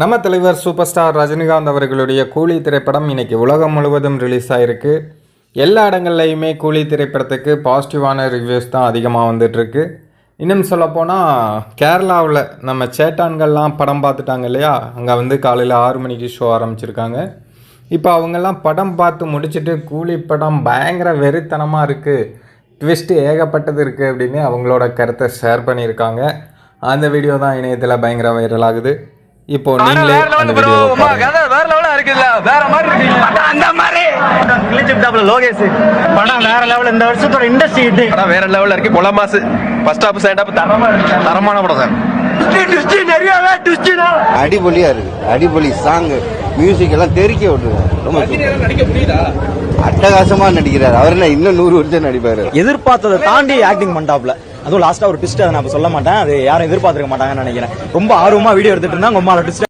நம்ம தலைவர் super star Rajinikanth அவர்களுடைய கூலி திரைப்படம் இன்னைக்கு உலகம் முழுவதும் ரிலீஸ் ஆயிருக்கு. எல்லா இடங்கள்லையுமே கூலி திரைப்படத்துக்கு பாசிட்டிவான ரிவ்யூஸ் தான் அதிகமாக வந்துட்டுருக்கு. இன்னும் சொல்லப்போனால் கேரளாவில் நம்ம சேட்டான்கள்லாம் படம் பார்த்துட்டாங்க இல்லையா? அங்கே வந்து காலையில் ஆறு மணிக்கு ஷோ ஆரம்பிச்சிருக்காங்க. இப்போ அவங்கெல்லாம் படம் பார்த்து முடிச்சுட்டு கூலி படம் பயங்கர வெறித்தனமாக இருக்குது ட்விஸ்ட்டு ஏகப்பட்டது இருக்குது அப்படின்னு அவங்களோட கருத்தை ஷேர் பண்ணியிருக்காங்க. அந்த வீடியோ தான் இணையத்தில் பயங்கர வைரல் ஆகுது. இப்போ நீங்களே அந்த வீடியோ கதை வேற லெவலா இருக்குல்ல வேற மாதிரி இருக்கு. அந்த மாதிரி. கிழிச்சுட்டாப்ல லோகேஷ். படம் வேற லெவல் இந்த வருஷத்தோட இண்டஸ்ட்ரி இது. படம் வேற லெவல்ல இருக்கு பொல மாசு ஃபர்ஸ்ட் ஹாப் செகண்ட் ஹாப் தரமா தரமான படம் சார். அடிபொலியா இருக்கு. அடிபொலி சாங் மியூசிக் எல்லாம் தெறிக்க விட்டுருக்காங்க ரொம்ப super. நடிக்க முடியுதா? அட்டகாசமா நடிக்கிறார். அவர் என்ன இன்னும் நூறு வருஷம் நடிப்பாரு? எதிர்பார்த்ததை தாண்டி ஆக்டிங் பண்ணிட்டாப்ல அதுவும் லாஸ்ட்டாக ஒரு ட்விஸ்ட் அதை நான் சொல்ல மாட்டேன். அது யாரும் எதிர்பார்த்துருக்க மாட்டாங்கன்னு நினைக்கிறேன். ரொம்ப ஆர்வமா வீடியோ எடுத்துட்டு இருந்தாங்க ரொம்ப ட்விஸ்ட்